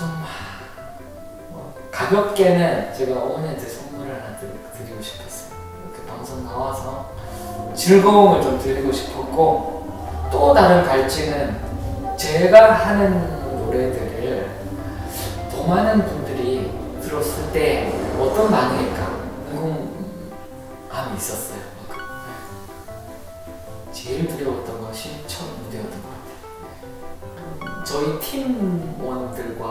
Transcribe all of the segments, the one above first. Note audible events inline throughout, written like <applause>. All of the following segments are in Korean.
좀 뭐, 가볍게는 제가 어머니한테 선물을 하나 드- 드리고 싶었어요. 이렇게 방송 나와서 즐거움을 좀 드리고 싶었고 또 다른 갈증은 제가 하는 노래들을 더 많은 분들이 들었을 때 어떤 반응일까 궁금함이 있었어요. 제일 두려웠던 것이 첫 무대였던 것 같아요. 저희 팀원들과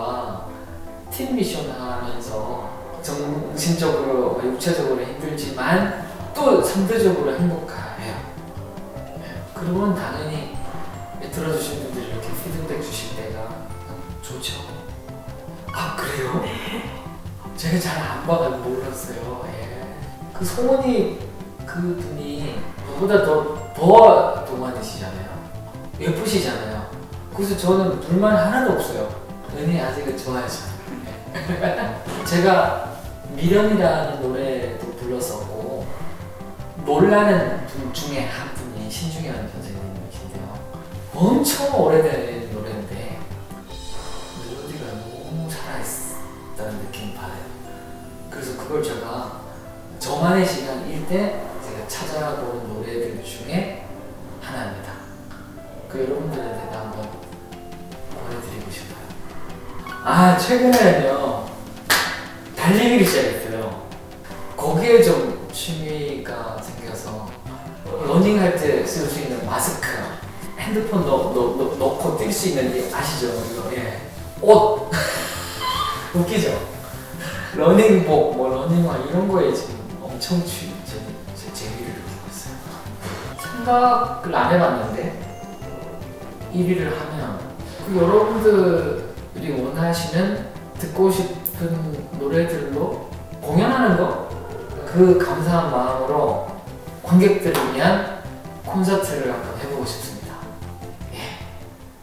팀 미션 하면서 정신적으로 육체적으로 힘들지만 또 상대적으로 행복해요. 그러면 당연히 들어주신 분들이 이렇게 피드백 주실 때가 좋죠. 아 그래요? <laughs> 제가 잘 안 봐가 몰랐어요. 예. 그 소문이 그 분이 저보다 더 더 동안이시잖아요. 예쁘시잖아요. 그래서 저는 불만 하나도 없어요. 은희 아직은 좋아하죠. 제가 미련이라는 노래도 불렀었고 놀라는 분 중에 한 분이 신중현 선생님이신데요. 엄청 오래된 노래인데 멜로디가 너무 살아있다는 느낌을 받아요. 그래서 그걸 제가 저만의 시간일 때 제가 찾아보는 노래들 중에 하나입니다. 그 여러분들한테 한번 보내드리고 싶어요. 아 최근에는요 달리기를 시작했어요. 거기에 좀 취미가 생겨서 러닝할 때 쓸 수 있는 마스크, 핸드폰 넣, 넣, 넣, 넣고 뛸 수 있는 게 아시죠? 이거 예. 옷 <laughs> 웃기죠? 러닝복, 뭐 러닝화 이런 거에 지금 엄청 취, 제, 제 재미를 느끼고 있어요. 생각을 안 해봤는데 1위를 하면 그 여러분들이 원하시는 듣고 싶은 노래들로 공연하는 거 그 감사한 마음으로 관객들을 위한 콘서트를 한번 해보고 싶습니다.